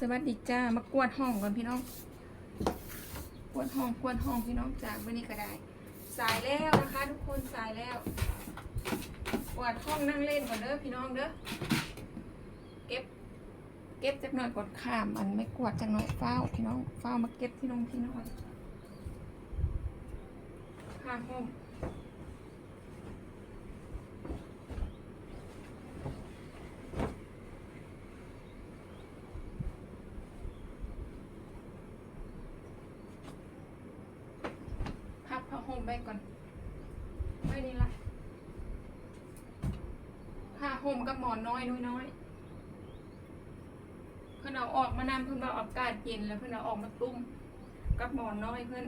สวัสดีจ้ามากวดห้องก่อนพี่น้อง กวดห้องกวดห้องพี่น้องจากวันนี้ก็ได้ สายแล้วนะคะ ทุกคนสายแล้ว กวดห้องนั่งเล่นก่อนเด้อพี่น้องเด้อ เก็บ เก็บจักหน่อยก่อนข้ามอันไม่กวดจักหน่อยเฝ้าพี่น้องเฝ้ามาเก็บที่น้องที่น้อยข้าห้อง พับผ้าห่มไปก่อนไว้นี่ละผ้าห่มกับหมอนน้อยน้อยน้อยเพื่อนเอาออกมานำเพื่อนเอาอากาศเย็นแล้วเพื่อนเอาออกมาตุ้มกับหมอนน้อยเพื่อน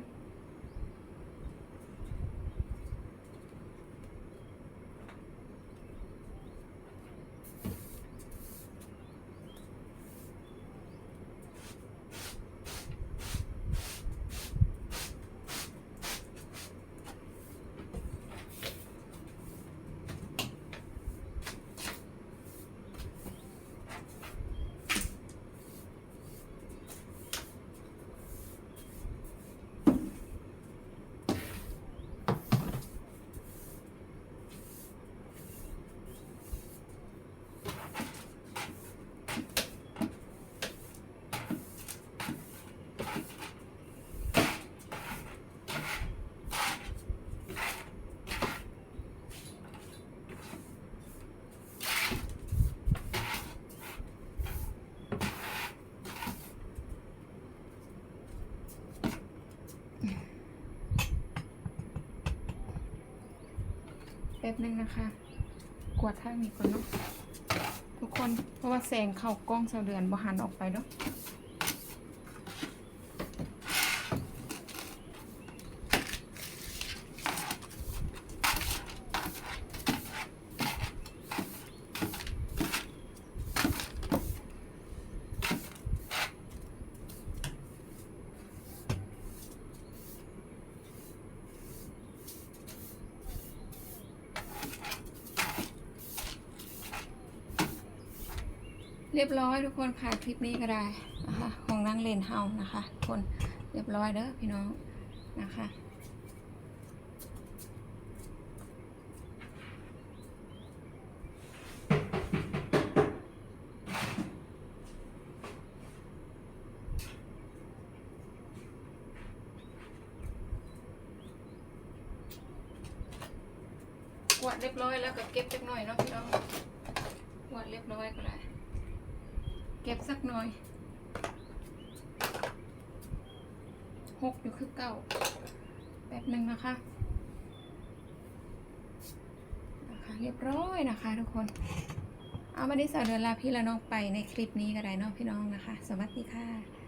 ป๊บนึงนะคะ กวาดท่างนี้ก่อนเนาะทุกคนเพราะว่าแสงเข้ากล้องเสาเดือนบ่หันออกไปเนาะ เรียบร้อยทุกคนค่ะคลิปนี้ก็ได้นะคะของนั่งเลนเฮานะคะทุกคนเรียบร้อยเด้อพี่น้องนะคะ วดเรียบร้อยแล้วก็เก็บจักหน่อยเนาะพี่น้องกวดเรียบร้อยก็ได้เก็บสักหน่อยหกอยู่คือเก้าแป๊บหนึ่งนะคะนะคะ เรียบร้อยนะคะทุกคน เอามาด้สาวเดือนลาพี่และน้องไปในคลิปนี้ก็ได้เนาะพี่น้องนะคะ สวัสดีค่ะ